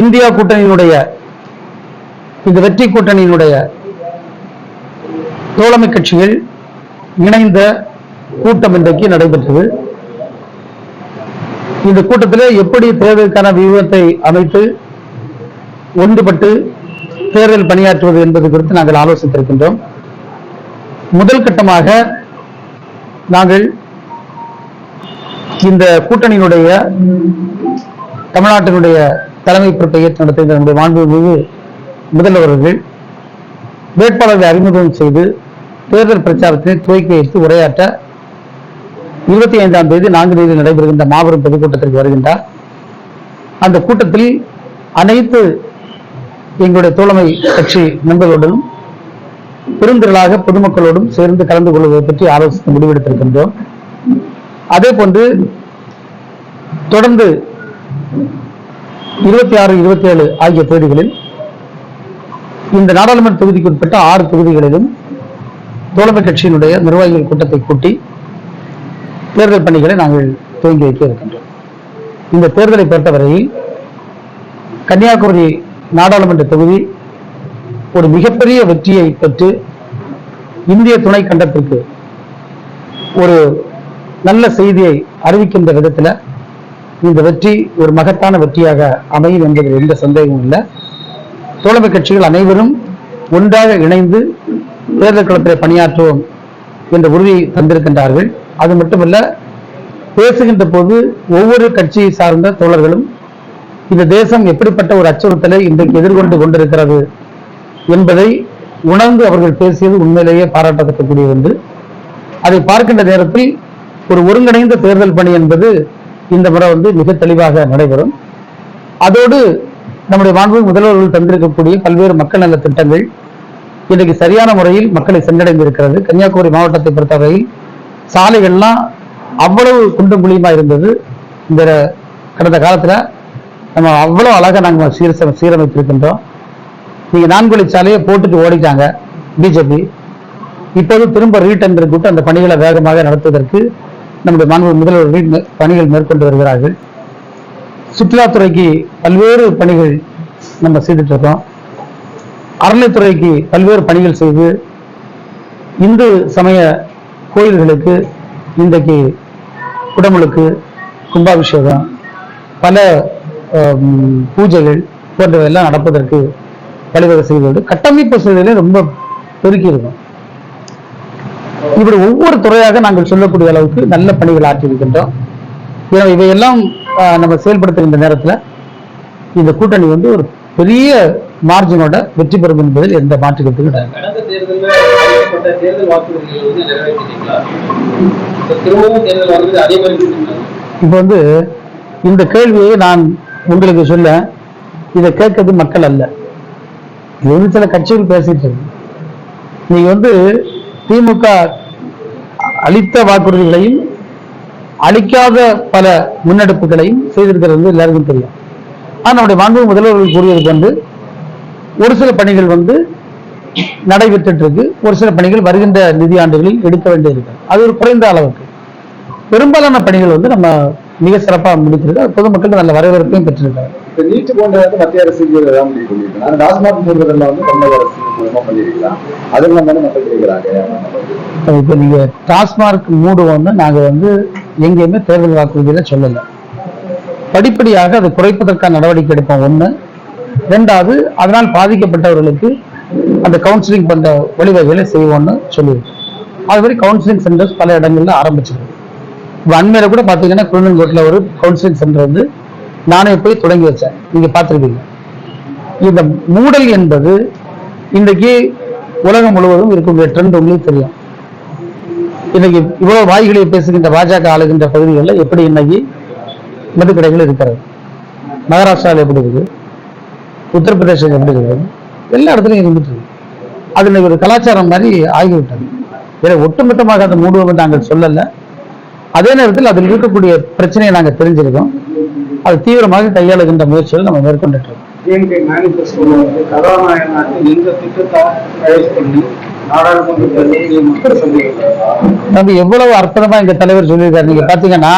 India கூட்டணியினுடைய இந்த வெற்றி கூட்டணியினுடைய தோழமை கட்சிகள் இணைந்த கூட்டம் இன்றைக்கு நடைபெற்றது. இந்த கூட்டத்திலே எப்படி தேர்தலுக்கான வியூகத்தை அமைத்து ஒன்றுபட்டு தேர்தல் பணியாற்றுவது என்பது குறித்து நாங்கள் ஆலோசித்திருக்கின்றோம். முதல் கட்டமாக நாங்கள் இந்த கூட்டணியினுடைய தமிழ்நாட்டினுடைய தலைமை பொறுப்பை ஏற்று நடத்துகிற நம்முடைய மாண்புமிகு முதல்வர்கள் வேட்பாளர்களை அறிமுகம் செய்து தேர்தல் பிரச்சாரத்தினை துவக்கி வைத்து உரையாற்ற இருபத்தி ஐந்தாம் தேதி நான்கு தேதி நடைபெறுகின்ற மாபெரும் பொதுக்கூட்டத்திற்கு வருகின்றார். அந்த கூட்டத்தில் அனைத்து எங்களுடைய தோழமை கட்சி நண்பர்களுடனும் பெருந்திரளாக பொதுமக்களோடும் சேர்ந்து கலந்து கொள்வதை பற்றி ஆலோசித்து முடிவெடுத்திருக்கின்றோம். அதே போன்று தொடர்ந்து இருபத்தி ஆறு இருபத்தி ஏழு ஆகிய தேதிகளில் இந்த நாடாளுமன்ற தொகுதிக்கு உட்பட்ட ஆறு தொகுதிகளிலும் தோழமை கட்சியினுடைய நிர்வாகிகள் கூட்டத்தை கூட்டி தேர்தல் பணிகளை நாங்கள் துவங்கி வைக்க இருக்கின்றோம். இந்த தேர்தலை பொறுத்தவரையில் கன்னியாகுமரி நாடாளுமன்ற தொகுதி ஒரு மிகப்பெரிய வெற்றியை பெற்று இந்திய துணை கண்டத்திற்கு ஒரு நல்ல செய்தியை அறிவிக்கின்ற விதத்தில் இந்த வெற்றி ஒரு மகத்தான வெற்றியாக அமையும் என்பதில் எந்த சந்தேகமும் இல்லை. தோழமை கட்சிகள் அனைவரும் ஒன்றாக இணைந்து தேர்தல் களத்தில் பணியாற்றுவோம் என்ற உறுதி தந்திருக்கின்றார்கள். அது மட்டுமல்ல பேசுகின்ற போது ஒவ்வொரு கட்சியை சார்ந்த தோழர்களும் இந்த தேசம் எப்படிப்பட்ட ஒரு அச்சுறுத்தலை இன்றைக்கு எதிர்கொண்டு கொண்டிருக்கிறது என்பதை உணர்ந்து அவர்கள் பேசியது உண்மையிலேயே பாராட்டத்தக்கக்கூடிய ஒன்று அதை பார்க்கின்ற நேரத்தில் ஒரு ஒருங்கிணைந்த தேர்தல் பணி என்பது இந்த முறை வந்து மிக தெளிவாக நடைபெறும். அதோடு நம்முடைய மாண்பு முதல்வர்கள் தந்திருக்கக்கூடிய பல்வேறு மக்கள் நல திட்டங்கள் இன்றைக்கு சரியான முறையில் மக்களை சென்றடைந்திருக்கிறது. கன்னியாகுமரி மாவட்டத்தை பொறுத்தவரையில் சாலைகள்லாம் அவ்வளவு குண்டும் குழியுமா இருந்தது. இந்த கடந்த காலத்துல நம்ம அவ்வளவு அழகா நாங்கள் சீர சீரமைத்திருக்கின்றோம். நீங்க நான்கு சாலையை போட்டுட்டு ஓடிட்டாங்க பிஜேபி. இப்போது திரும்ப ரீடெண்டர் கூட்டு அந்த பணிகளை வேகமாக நடத்துவதற்கு நம்முடைய மாண்பு முதல்வர்கள் பணிகள் மேற்கொண்டு வருகிறார்கள். சுற்றுலாத்துறைக்கு பல்வேறு பணிகள் நம்ம செய்துட்டு இருக்கோம் அறநிலைத்துறைக்கு பல்வேறு பணிகள் செய்து இந்து சமய கோயில்களுக்கு இன்றைக்கு குடமுழுக்கு கும்பாபிஷேகம் பல பூஜைகள் போன்றவையெல்லாம் நடப்பதற்கு வழிவகை செய்வது கட்டமைப்பு செய்தலே ரொம்ப பெருக்கி இருக்கும் இப்படி ஒவ்வொரு துறையாக நாங்கள் சொல்லக்கூடிய அளவுக்கு நல்ல பணிகள் ஆற்றியிருக்கின்றோம் இவையெல்லாம் ஆ, நம்ம செயல்படுத்துகின்ற நேரத்தில் இந்த கூட்டணி வந்து ஒரு பெரிய மார்ஜினோட வெற்றி பெறும் என்பதில் எந்த மாற்று கொடுத்தீங்களா? இப்போ வந்து இந்த கேள்வியை நான் உங்களுக்கு சொல்ல இதை கேட்கறது மக்கள் அல்ல. இது வந்து சில கட்சிகள் பேசிட்டு இருக்கு. நீங்க வந்து திமுக அளித்த வாக்குறுதிகளையும் அளிக்காத பல முன்னெடுப்புகளையும் செய்திருக்கிறது எல்லாருக்கும் தெரியும். ஆனால் நம்முடைய மாண்பு முதல்வர்கள் கூறியது வந்து ஒரு சில பணிகள் வந்து நடைபெற்றுட்டு இருக்கு ஒரு சில பணிகள் வருகின்ற நிதியாண்டுகளில் எடுக்க வேண்டியிருக்கு அது ஒரு குறைந்த அளவுக்கு. பெரும்பாலான பணிகள் வந்து நம்ம மிக சிறப்பாக முடிக்கிறது அது பொதுமக்கள் நல்ல வரவேற்பையும் பெற்றிருக்காங்க நீட்டு போன்ற மத்திய அரசு முடிவு பண்ணிருக்காங்க டாஸ்மாக் மூடுறதுல வந்து தமிழக அரசு மூலமா மக்கள் கேட்கிறாங்க இப்போ நீங்க டாஸ்மார்க் மூடுவோம்னு நாங்க வந்து எங்கேயுமே தேர்தல் வாக்குறுதியில சொல்லல. படிப்படியாக அதை குறைப்பதற்கான நடவடிக்கை எடுப்போம். ஒண்ணு. ரெண்டாவது அதனால் பாதிக்கப்பட்டவர்களுக்கு அந்த கவுன்சிலிங் பண்ற வழிவகைகளை செய்வோம்னு சொல்லியிருக்கோம். அது மாதிரி கவுன்சிலிங் சென்டர்ஸ் பல இடங்கள்ல ஆரம்பிச்சிருக்கு. இப்போ அண்மையில கூட பாத்தீங்கன்னா குழந்தைங்கோட்டில் ஒரு கவுன்சிலிங் சென்டர் வந்து நானே போய் தொடங்கி வச்சேன். நீங்க பார்த்திருப்பீங்க இந்த மூடல் என்பது இன்றைக்கு உலகம் முழுவதும் இருக்கக்கூடிய ட்ரெண்ட் உங்களுக்கு தெரியும். இன்னைக்கு இவ்வளவு வாய்களை பேசுகின்ற பாஜக ஆளுகின்ற பகுதிகளில் எப்படி இன்னைக்கு மதுக்கடைகள் இருக்கிறது? மகாராஷ்டிராவில் எப்படி இருக்குது? உத்தரப்பிரதேசம் எப்படி இருக்குது? எல்லா இடத்துலையும் இருந்துட்டு இருக்கு. அது இன்னைக்கு ஒரு கலாச்சாரம் மாதிரி ஆகிவிட்டது. இதை ஒட்டுமொத்தமாக அதை மூடுவோம் நாங்கள் சொல்லலை. அதே நேரத்தில் அதில் இருக்கக்கூடிய பிரச்சனையை நாங்கள் தெரிஞ்சிருக்கோம். அது தீவிரமாக கையாளுகின்ற முயற்சிகள் நம்ம மேற்கொண்டுட்டு இருக்கோம். டிஎம்கே மேனிஃபெஸ்டோல வந்து கதாநாயகனாக இந்த திட்டத்தை ரைஸ் பண்ணி நம்ம எவ்வளவு அற்புதமா எங்க தலைவர் சொல்லியிருக்காரு. நீங்க பாத்தீங்கன்னா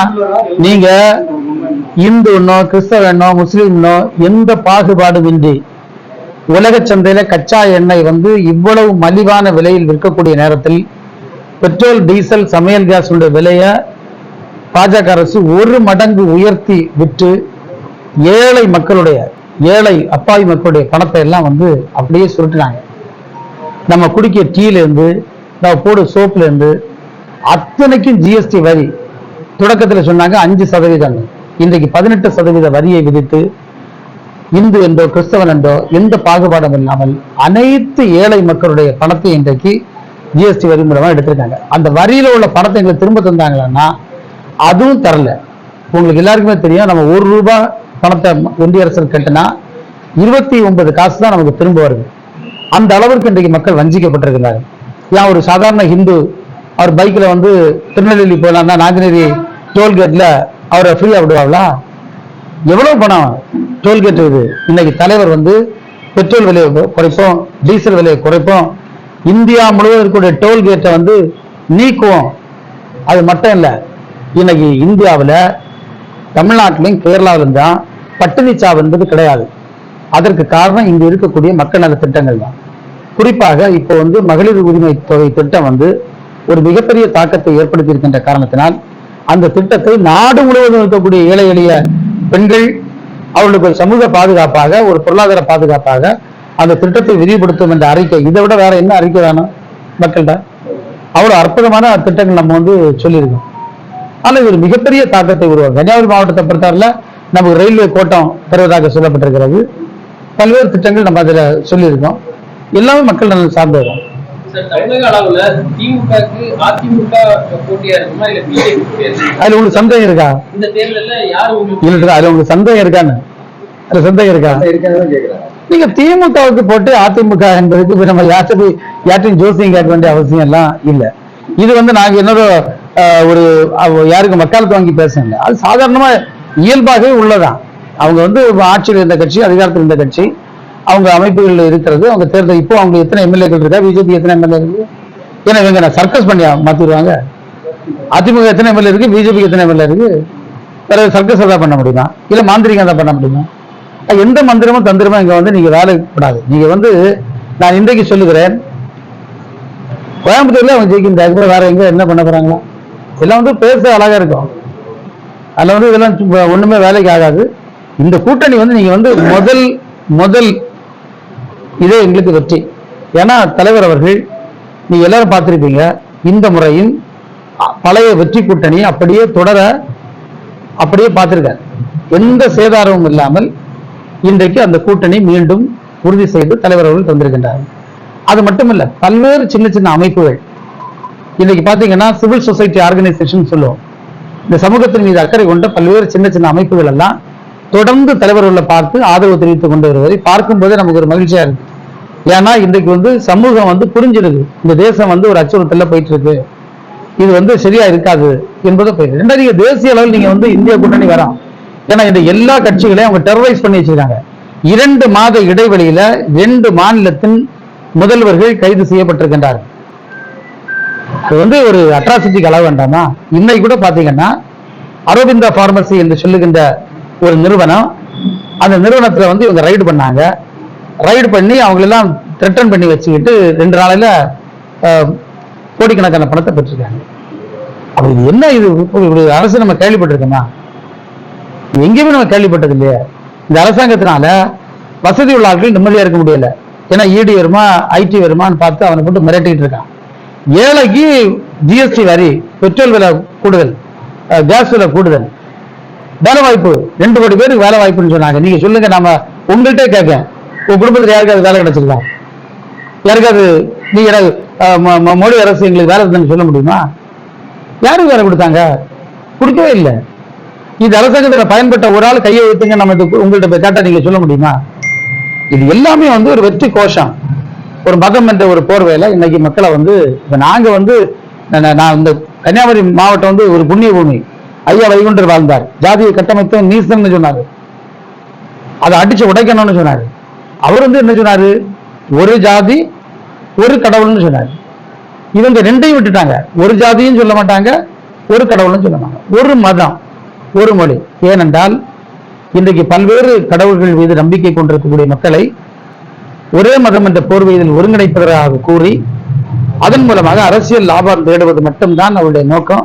நீங்க இந்து இந்துன்னோ கிறிஸ்தவனோ முஸ்லீம்னோ எந்த பாகுபாடும் இன்றி உலக சந்தையில கச்சா எண்ணெய் வந்து இவ்வளவு மலிவான விலையில் விற்கக்கூடிய நேரத்தில் பெட்ரோல் டீசல் சமையல் கேஸ் உள்ள விலையை பாஜக அரசு ஒரு மடங்கு உயர்த்தி விட்டு ஏழை மக்களுடைய ஏழை அப்பாவி மக்களுடைய பணத்தை எல்லாம் வந்து அப்படியே சுருட்டினாங்க. நம்ம குடிக்கிற டீலேருந்து நம்ம போடு சோப்புலேருந்து அத்தனைக்கும் ஜிஎஸ்டி வரி தொடக்கத்தில் சொன்னாங்க அஞ்சு சதவீதம் இன்றைக்கு பதினெட்டு சதவீத வரியை விதித்து இந்து என்றோ கிறிஸ்தவன் என்றோ எந்த பாகுபாடும் இல்லாமல் அனைத்து ஏழை மக்களுடைய பணத்தை இன்றைக்கு ஜிஎஸ்டி வரி மூலமாக எடுத்திருக்காங்க. அந்த வரியில உள்ள பணத்தை எங்களுக்கு திரும்ப தந்தாங்கன்னா அதுவும் தரல. உங்களுக்கு எல்லாருக்குமே தெரியும் நம்ம ஒரு ரூபாய் பணத்தை ஒன்றிய அரசு கட்டினா இருபத்தி ஒன்பது காசு தான் நமக்கு திரும்ப வருது. அந்த அளவிற்கு இன்றைக்கு மக்கள் வஞ்சிக்கப்பட்டிருக்கிறார்கள். ஏன் ஒரு சாதாரண ஹிந்து அவர் பைக்கில் வந்து திருநெல்வேலி போலாம்னா நாங்குநேரி டோல்கேட்டில் அவரை ஃப்ரீயாக விடுவாங்களா? எவ்வளவு பணம் டோல்கேட் இது இன்னைக்கு தலைவர் வந்து பெட்ரோல் விலையை குறைப்போம் டீசல் விலையை குறைப்போம். இந்தியா முழுவதும் இருக்கக்கூடிய டோல்கேட்டை வந்து நீக்குவோம். அது மட்டும் இல்லை இன்னைக்கு இந்தியாவில் தமிழ்நாட்டிலையும் கேரளாவிலும் தான் பட்டினி சாவு என்பது கிடையாது. அதற்கு காரணம் இங்கு இருக்கக்கூடிய மக்கள் நல திட்டங்கள் தான். குறிப்பாக இப்போ வந்து மகளிர் உரிமை தொகை திட்டம் வந்து ஒரு மிகப்பெரிய தாக்கத்தை ஏற்படுத்தி இருக்கின்ற காரணத்தினால் அந்த திட்டத்தை நாடு முழுவதும் இருக்கக்கூடிய ஏழை எளிய பெண்கள் அவர்களுக்கு ஒரு சமூக பாதுகாப்பாக ஒரு பொருளாதார பாதுகாப்பாக அந்த திட்டத்தை விரிவுபடுத்தும் என்ற அறிக்கை. இதை விட வேற என்ன அறிக்கை வேணும் மக்கள்கிட்ட? அவ்வளவு அற்புதமான திட்டங்கள் நம்ம வந்து சொல்லியிருக்கோம். ஆனால் இது ஒரு மிகப்பெரிய தாக்கத்தை உருவாக்கும் கன்னியாகுமரி மாவட்டத்தை பொறுத்தவரையில நமக்கு ரயில்வே கோட்டம் தருவதாக சொல்லப்பட்டிருக்கிறது. பல்வேறு திட்டங்கள் நம்ம அதுல சொல்லியிருக்கோம். எல்லாமே மக்கள் நலன் சார்ந்ததுதான் அதுல உங்களுக்கு சந்தேகம் இருக்கா? இந்த தேர்தல்ல யார் உங்களுக்கு இல்ல அதுல உங்களுக்கு சந்தேகம் இருக்கான்னு. அதுல சந்தேகம் இருக்கா? நீங்க திமுகவுக்கு போட்டு அதிமுக என்பதுக்கு நம்ம யார்கிட்ட போய் யார்ட்டையும் ஜோசியம் கேட்க வேண்டிய அவசியம் எல்லாம் இல்ல. இது வந்து நாங்க என்னோட ஒரு அவ- யாருக்கு வக்காலத்து வாங்கி பேசல அது சாதாரணமா இயல்பாகவே உள்ளதான். அவங்க வந்து ஆட்சியில் இருந்த கட்சி அதிகாரத்தில் இருந்த கட்சி. அவங்க அமைப்புகளில் இருக்கிறது அவங்க தேர்தல். இப்போ அவங்க எத்தனை எம்எல்ஏக்கள் இருக்கா? பிஜேபி எத்தனை எம்எல்ஏ இருக்கு? ஏன்னா இவங்க நான் சர்க்கஸ் பண்ணி மாத்திடுவாங்க? அதிமுக எத்தனை எம்எல்ஏ இருக்கு? பிஜேபி எத்தனை எம்எல்ஏ இருக்கு? வேற சர்க்கஸ் தான் பண்ண முடியுமா? இல்ல மாந்திரிகம் தான் பண்ண முடியுமா? எந்த மந்திரமும் தந்திரமும் இங்க வந்து நீங்க வேலை கூடாது நீங்க வந்து நான் இன்றைக்கு சொல்லுகிறேன் கோயம்புத்தூர்ல அவங்க ஜெயிக்கின்ற அதுக்கப்புறம் வேற எங்க என்ன பண்ண போறாங்களா? எல்லாம் வந்து பேச அழகா இருக்கும். அதில் வந்து இதெல்லாம் ஒன்றுமே வேலைக்கு ஆகாது. இந்த கூட்டணி வந்து நீங்கள் வந்து முதல் முதல் இதே எங்களுக்கு வெற்றி. ஏன்னா தலைவர் அவர்கள் நீங்கள் எல்லாரும் பார்த்துருப்பீங்க இந்த முறையும் பழைய வெற்றி கூட்டணி அப்படியே தொடர அப்படியே பார்த்திருக்காரு. எந்த சேதாரமும் இல்லாமல் இன்றைக்கு அந்த கூட்டணி மீண்டும் உறுதி செய்து தலைவர் அவர்கள் தந்திருக்கின்றார். அது மட்டுமல்ல பல்வேறு சின்ன சின்ன அமைப்புகள் இன்னைக்கு பாத்தீங்கன்னா சிவில் சொசைட்டி ஆர்கனைசேஷன் சொல்லுவோம். இந்த சமூகத்தின் மீது அக்கறை கொண்ட பல்வேறு சின்ன சின்ன அமைப்புகள் எல்லாம் தொடர்ந்து தலைவர்களை பார்த்து ஆதரவு தெரிவித்துக் கொண்டு வருவதை பார்க்கும்போதே நமக்கு ஒரு மகிழ்ச்சியா இருக்கு. ஏன்னா இன்றைக்கு வந்து சமூகம் வந்து புரிஞ்சிடுது. இந்த தேசம் வந்து ஒரு அச்சுறுத்தல போயிட்டு இருக்கு இது வந்து சரியா இருக்காது என்பதை போயிருக்கு ரெண்டாவது நீங்க தேசிய அளவில் நீங்க வந்து இந்திய கூட்டணி வரோம் ஏன்னா இந்த எல்லா கட்சிகளையும் அவங்க டெரரைஸ் பண்ணி வச்சிருக்காங்க. இரண்டு மாத இடைவெளியில ரெண்டு மாநிலத்தின் முதல்வர்கள் கைது செய்யப்பட்டிருக்கின்றார்கள். இது வந்து ஒரு அட்ராசிட்டிக்கு அளவு வேண்டாமா? இன்னைக்கு கூட பாத்தீங்கன்னா அரவிந்தா ஃபார்மசி என்று சொல்லுகின்ற ஒரு நிறுவனம் அந்த நிறுவனத்துல வந்து இவங்க ரைடு பண்ணாங்க. ரைடு பண்ணி அவங்களெல்லாம் த்ரெட்டன் பண்ணி வச்சுக்கிட்டு ரெண்டு நாளையில கோடிக்கணக்கான பணத்தை பெற்றிருக்காங்க. அப்ப இது என்ன இது? இப்படி அரசு நம்ம கேள்விப்பட்டிருக்கோமா? எங்கேயுமே நம்ம கேள்விப்பட்டது இல்லையா இந்த அரசாங்கத்தினால வசதி உள்ள ஆட்கள் நிம்மதியா இருக்க முடியல. ஏன்னா இடி வருமா ஐடி வருமான்னு பார்த்து அவனை போட்டு மிரட்டிட்டு இருக்கான். ஏழைக்கு ஜிஎஸ்டி வரி பெட்ரோல் விலை கூடுதல் கேஸ் விலை கூடுதல். வேலை வாய்ப்பு ரெண்டு கோடி பேருக்கு வேலை வாய்ப்புன்னு சொன்னாங்க. நீங்க சொல்லுங்க நம்ம உங்கள்கிட்ட கேட்க உங்க குடும்பத்துல யாருக்காவது வேலை கிடைச்சிருக்கா? யாருக்காவது நீங்க எனக்கு, ம- ம- மோடி அரசு எங்களுக்கு வேலை தந்தேன்னு சொல்ல முடியுமா? யாருக்கு வேலை கொடுத்தாங்க? கொடுக்கவே இல்லை. இந்த அரசாங்கத்தில் பயன்பட்ட ஒரு ஆள் கையை வைத்துங்க நம்ம உங்கள்கிட்ட போய் கேட்டா நீங்க சொல்ல முடியுமா? இது எல்லாமே வந்து ஒரு வெற்றி கோஷம். ஒரு மதம் என்ற ஒரு போர்வையில இன்னைக்கு மக்களை வந்து இப்ப நாங்க வந்து நான் இந்த கன்னியாகுமரி மாவட்டம் வந்து ஒரு புண்ணிய பூமி ஐயா வைகுண்டர் வாழ்ந்தார். ஜாதியை கட்டமைத்த நீசம்னு சொன்னாரு. அதை அடிச்சு உடைக்கணும்னு சொன்னாரு. அவர் வந்து என்ன சொன்னாரு? ஒரு ஜாதி ஒரு கடவுள்னு சொன்னாரு. இவங்க ரெண்டையும் விட்டுட்டாங்க. ஒரு ஜாதியும் சொல்ல மாட்டாங்க ஒரு கடவுள்னு சொல்ல மாட்டாங்க. ஒரு மதம் ஒரு மொழி. ஏனென்றால் இன்றைக்கு பல்வேறு கடவுள்கள் மீது நம்பிக்கை கொண்டிருக்கக்கூடிய மக்களை ஒரே மதம் என்ற போர்வையில் ஒருங்கிணைப்பதாக கூறி அதன் மூலமாக அரசியல் லாபம் தேடுவது மட்டும்தான் அவருடைய நோக்கம்.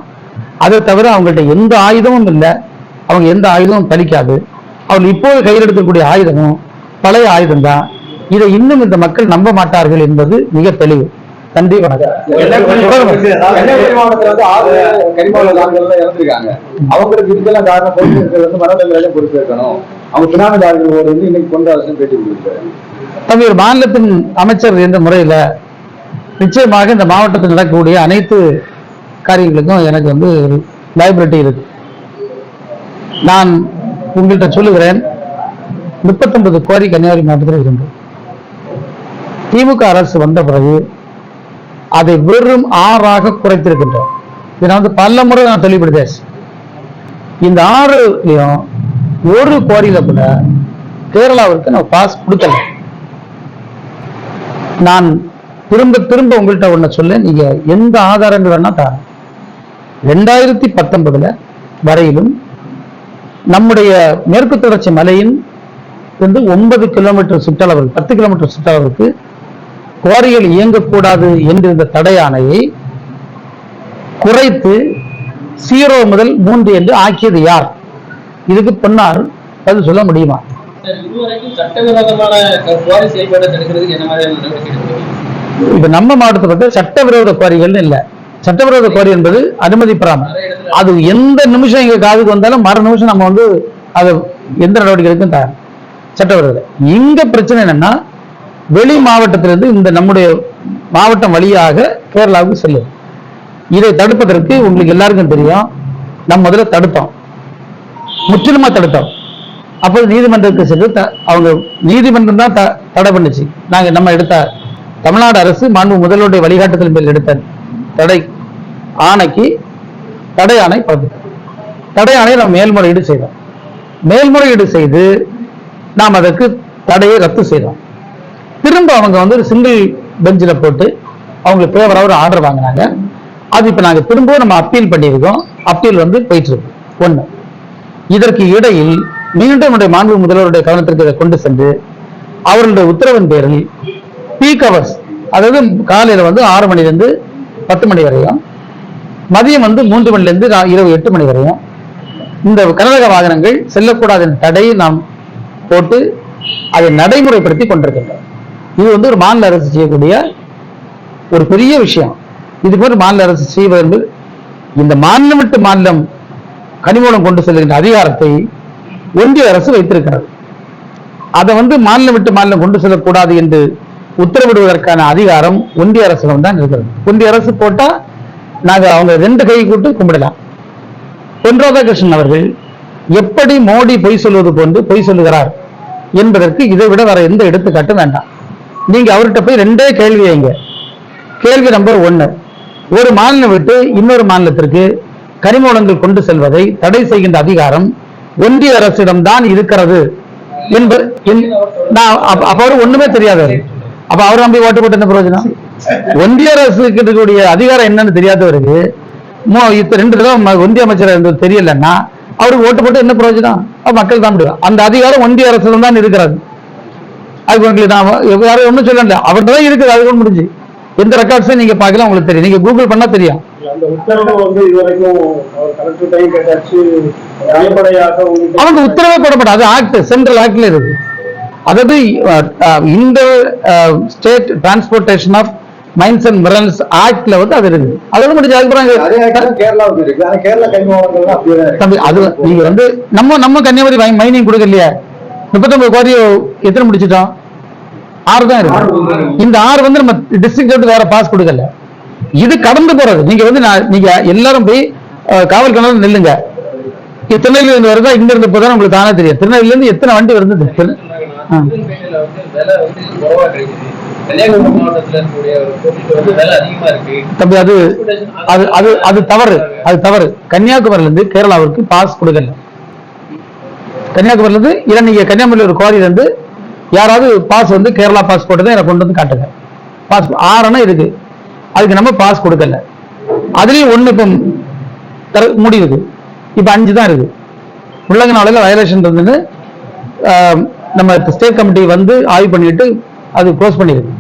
அதை தவிர அவங்கள்ட்ட எந்த ஆயுதமும் இல்லை. அவங்க எந்த ஆயுதமும் பலிக்காது. அவங்க இப்போது கையில் எடுக்கக்கூடிய ஆயுதமும் பழைய ஆயுதம் தான் இதை இன்னும் இந்த மக்கள் நம்ப மாட்டார்கள் என்பது மிக தெளிவு. நன்றி வணக்கம். அவங்களுக்கு இதுக்கெல்லாம் காரணம் பொறுப்பு இருக்கிறது வந்து மனதங்களையும் பொறுப்பு இருக்கணும். அவங்க சுனாமிதாரர்கள் வந்து இன்னைக்கு கொண்டு அரசு பேட்டி கொடுக்குறாரு தம்பி ஒரு மாநிலத்தின் அமைச்சர் என்ற முறையில் நிச்சயமாக இந்த மாவட்டத்தில் நடக்கக்கூடிய அனைத்து காரியங்களுக்கும் எனக்கு வந்து லைபிலிட்டி இருக்கு. நான் உங்கள்கிட்ட சொல்லுகிறேன் முப்பத்தொன்பது கோரி கன்னியாகுமரி மாவட்டத்தில் இருந்தது திமுக அரசு வந்த பிறகு அதை வெறும் ஆறாக குறைத்திருக்கின்றோம். இதை வந்து பல முறை நான் தெளிவுபடுத்தேன் இந்த ஆறுலையும் ஒரு கோரியில் கூட கேரளாவிற்கு நான் பாஸ் கொடுக்கல. நான் திரும்ப திரும்ப உங்கள்கிட்ட ஒன்று சொல்ல நீங்க எந்த ஆதாரங்கள் வேணா தர ரெண்டாயிரத்தி பத்தொன்பதுல வரையிலும் நம்முடைய மேற்கு தொடர்ச்சி மலையின் வந்து ஒன்பது கிலோமீட்டர் சுற்றளவு பத்து கிலோமீட்டர் சுற்றளவுக்கு குவாரிகள் இயங்கக்கூடாது என்றிருந்த தடையானையை குறைத்து சீரோ முதல் மூன்று என்று ஆக்கியது யார்? இதுக்கு பொன்னார் பதில் சொல்ல முடியுமா? இப்ப நம்ம மாவட்டத்தை பொறுத்த சட்டவிரோத குவாரிகள்னு இல்ல. சட்டவிரோத குவாரி என்பது அனுமதி பெறாம அது எந்த நிமிஷம் எங்க காதுக்கு வந்தாலும் மறு நிமிஷம் நம்ம வந்து அது எந்த நடவடிக்கை எடுக்கும் தயார் சட்டவிரோத. இங்க பிரச்சனை என்னன்னா வெளி மாவட்டத்திலிருந்து இந்த நம்முடைய மாவட்டம் வழியாக கேரளாவுக்கு செல்லும் இதை தடுப்பதற்கு உங்களுக்கு எல்லாருக்கும் தெரியும். நம்ம முதல்ல தடுத்தோம் முற்றிலுமா தடுத்தோம். அப்போது நீதிமன்றத்துக்கு சென்று த- அவங்க நீதிமன்றம் தான் த- தடை பண்ணுச்சு. நாங்கள் நம்ம எடுத்த தமிழ்நாடு அரசு மாண்பு முதல்வருடைய வழிகாட்டுதல் மேல் எடுத்த தடை ஆணைக்கு தடை ஆணை பிறப்பித்தோம் தடை ஆணையை நாம் மேல்முறையீடு செய்தோம். மேல்முறையீடு செய்து நாம் அதற்கு தடையை ரத்து செய்தோம். திரும்ப அவங்க வந்து ஒரு சிங்கிள் பெஞ்சில் போட்டு அவங்களுக்கு ஃபேவராக ஒரு ஆர்டர் வாங்கினாங்க. அது இப்போ நாங்கள் திரும்பவும் நம்ம அப்பீல் பண்ணியிருக்கோம். அப்பீல் வந்து போயிட்டு இருக்கு. ஒன்று இதற்கு இடையில் மீண்டும் உடைய மாண்பு முதல்வருடைய கவனத்திற்கு இதை கொண்டு சென்று அவர்களுடைய உத்தரவின் பேரில் பீக் அவர்ஸ் அதாவது காலையில வந்து ஆறு மணிலேருந்து பத்து மணி வரையும் மதியம் வந்து மூன்று மணிலேருந்து ரா- இரவு எட்டு மணி வரையும் இந்த கனரக வாகனங்கள் செல்லக்கூடாத தடையை நாம் போட்டு அதை நடைமுறைப்படுத்தி கொண்டிருக்கின்றோம். இது வந்து ஒரு மாநில அரசு செய்யக்கூடிய ஒரு பெரிய விஷயம். இது போன்ற மாநில அரசு செய்வது இந்த மாநிலம் விட்டு மாநிலம் கனிமூலம் கொண்டு செல்கின்ற அதிகாரத்தை ஒன்றிய அரசு வைத்திருக்கிறது. அதை வந்து மாநிலம் விட்டு மாநிலம் கொண்டு செல்லக்கூடாது என்று உத்தரவிடுவதற்கான அதிகாரம் ஒன்றிய அரசிடம் தான் இருக்கிறது. ஒன்றிய அரசு போட்டா நாங்க அவங்க ரெண்டு கை கூட்டு கும்பிடலாம். பொன் ராதாகிருஷ்ணன் அவர்கள் எப்படி மோடி பொய் சொல்வது போன்று பொய் சொல்லுகிறார் என்பதற்கு இதை விட வேற எந்த எடுத்துக்காட்டும் வேண்டாம். நீங்க அவர்கிட்ட போய் ரெண்டே கேள்வி வைங்க. கேள்வி நம்பர் ஒன்னு ஒரு மாநிலம் விட்டு இன்னொரு மாநிலத்திற்கு கனிமூலங்கள் கொண்டு செல்வதை தடை செய்கின்ற அதிகாரம் ஒன்றிய அரசிடம் தான் இருக்கிறது என்பது என்- நான் அப்ப அவரு ஒண்ணுமே தெரியாது. அப்ப அவர் நம்பி ஓட்டு போட்டு என்ன பிரயோஜனம்? ஒன்றிய அரசுக்கு இருக்கக்கூடிய அதிகாரம் என்னன்னு தெரியாதவருக்கு ரெண்டு தடவை ஒன்றிய அமைச்சர் இருந்தது தெரியலன்னா அவருக்கு ஓட்டு போட்டு என்ன பிரயோஜனம்? மக்கள் தான் முடியும். அந்த அதிகாரம் ஒன்றிய அரசிடம் தான் இருக்கிறது. அதுக்கு உங்களுக்கு நான் வ- யாரும் ஒண்ணும் சொல்லல. அவர்கிட்ட தான் இருக்குது அது முடிஞ்சு. எந்த ரெக்கார்ட்ஸும் நீங்க பார்க்கலாம் உங்களுக்கு தெரியும். நீங்க கூகுள் பண்ணா தெரியும். அந்த உத்தரவு வந்து இதுவரைக்கும் கலெக்டர் டைம் கேட்டாச்சு. வெளிப்படையாக உங்களுக்கு அவங்க உத்தரவே போடப்படாது. அது ஆக்ட் சென்ட்ரல் ஆக்ட்ல இருக்கு. அதாவது இந்த state transportation of mines and minerals ஆக்ட்ல வந்து அது இருக்கு. அதோட முடிஞ்சு அதுக்கப்புறம் தம்பி அது நீங்க வந்து நம்ம நம்ம கன்னியாகுமரி மைனிங் கொடுக்கலையே. முப்பத்தொன்பது கோடி எத்தனை முடிச்சிட்டோம்? ஆறு தான் இருக்கு. இந்த ஆறு வந்து நம்ம டிஸ்ட்ரிக்ட் வேற பாஸ் கொடுக்கல. இது கடந்து போறது. நீங்க வந்து நான் நீங்க எல்லாரும் போய் காவல் கிணறு நில்லுங்க. திருநெல்வேலி இருந்து வருதா இங்க இருந்து போதா உங்களுக்கு தானே தெரியும். திருநெல்வேலியில இருந்து எத்தனை வண்டி வருது? தம்பி அது அது அது அது தவறு. அது தவறு. கன்னியாகுமரியில இருந்து கேரளாவிற்கு பாஸ் கொடுக்கல கன்னியாகுமரியில இருந்து இல்லை நீங்க கன்னியாகுமரியில ஒரு குவாரியில இருந்து யாராவது பாஸ் வந்து கேரளா பாஸ் போட்டதை எனக்கு கொண்டு வந்து காட்டுங்க. பாஸ் ஆறுனா இருக்கு. அதுக்கு நம்ம பாஸ் கொடுக்கல. அதுலயும் ஒண்ணு இப்ப தர முடியுது இப்ப அஞ்சு தான் இருக்கு. முள்ளங்கனாலையில் வயலேஷன் இருந்துன்னு ஆஹ், நம்ம ஸ்டேட் கமிட்டி வந்து ஆய்வு பண்ணிட்டு அது க்ளோஸ் பண்ணிருக்கு.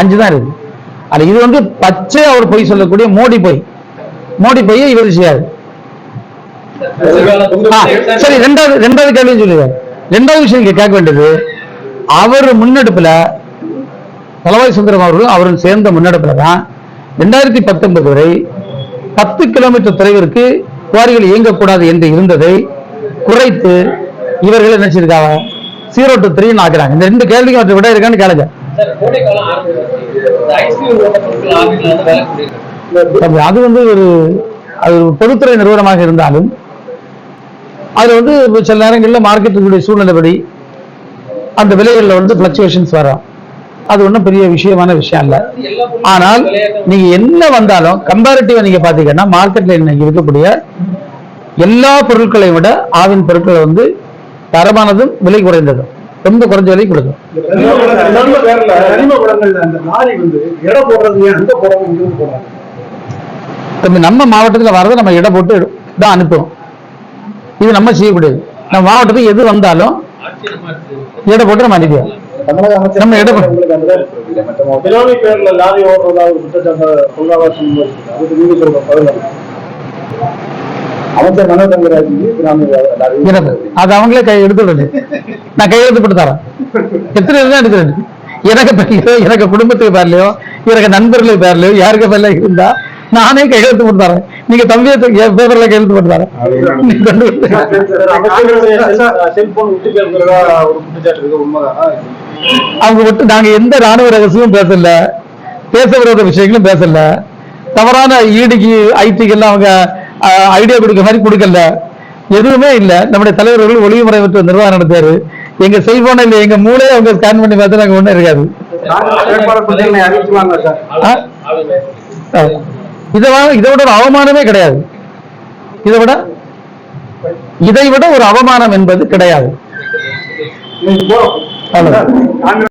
அஞ்சு தான் இருக்கு. அது இது வந்து பச்சை அவர் பொய் சொல்லக்கூடிய மோடி பொய். மோடி பொய்யை இவர் செய்யாது. சரி ரெண்டாவது ரெண்டாவது கேள்வி சொல்லுவார் ரெண்டாவது விஷயம் இங்க கேட்க வேண்டியது அவர் முன்னெடுப்புல தலவாய் சுந்தரம் அவர்களும் அவரும் சேர்ந்த முன்னெடுப்புல தான் ரெண்டாயிரத்தி பத்தொன்பது வரை பத்து கிலோமீட்டர் தொலைவிற்கு குவாரிகள் இயங்கக்கூடாது என்று இருந்ததை குறைத்து இவர்கள் என்ன செஞ்சிருக்காங்க ஜீரோ டு த்ரீ ஆக்குறாங்க. இந்த ரெண்டு கேள்விக்கு அவற்றை விட இருக்கான்னு கேளுங்க. அது வந்து ஒரு அது ஒரு பொதுத்துறை நிறுவனமாக இருந்தாலும் அது வந்து சில நேரங்களில் மார்க்கெட்டுடைய சூழ்நிலைப்படி அந்த விலைகளில் வந்து ஃபிளக்சுவேஷன்ஸ் வரும் அது ஒன்றும் பெரிய விஷயமான விஷயம் இல்லை. ஆனால் நீங்க என்ன வந்தாலும் கம்பேரிட்டிவா நீங்க பாத்தீங்கன்னா மார்க்கெட்ல இன்னைக்கு இருக்கக்கூடிய எல்லா பொருட்களையும் விட ஆவின் பொருட்களை வந்து தரமானதும் விலை குறைந்ததும். ரொம்ப குறைஞ்ச விலை கொடுக்கும். தம்பி நம்ம மாவட்டத்தில் வர்றதை நம்ம இடம் போட்டு தான் அனுப்புவோம் இது நம்ம செய்யக்கூடியது. நம்ம மாவட்டத்துக்கு எது வந்தாலும் இடம் போட்டு நம்ம அனுப்பிடுவோம். தமிழக அமைச்சர் நம்ம பினாமி பேர்ல லாரி ஓடுறதா ஒரு குற்றச்சாட்டு அதுக்கு நீங்க சொல்ற பதில்? அமைச்சர் மனோ அது அவங்களே கை எடுத்துடுறது. நான் கையெழுத்து போட்டு தரேன். எத்தனை தான் எடுக்கிறது? எனக்கு பேர்லயோ எனக்கு குடும்பத்துக்கு பேர்லயோ எனக்கு நண்பர்களுக்கு பேர்லயோ யாருக்கு பேர்ல இருந்தா நானே கையெழுத்து போட்டு தரேன் நீங்க தம்பியை பேப்பர்ல கையெழுத்து போட்டு தரேன் அவங்க விட்டு நாங்க எந்த ராணுவ ரகசியமும் பேசல பேச விரோத விஷயங்களும் பேசல தவறான ஈடிக்கு ஐடிக்கு எல்லாம் அவங்க ஐடியா கொடுக்க மாதிரி கொடுக்கல எதுவுமே இல்ல நம்முடைய தலைவர்கள் ஒளிவு முறையற்ற நிர்வாகம் நடத்தாரு எங்க செல்போன் இல்ல எங்க மூளையை அவங்க ஸ்கேன் பண்ணி பார்த்தா நாங்க ஒண்ணும் இருக்காது இதை இதை விட ஒரு அவமானமே கிடையாது. இதை விட இதை விட ஒரு அவமானம் என்பது கிடையாது.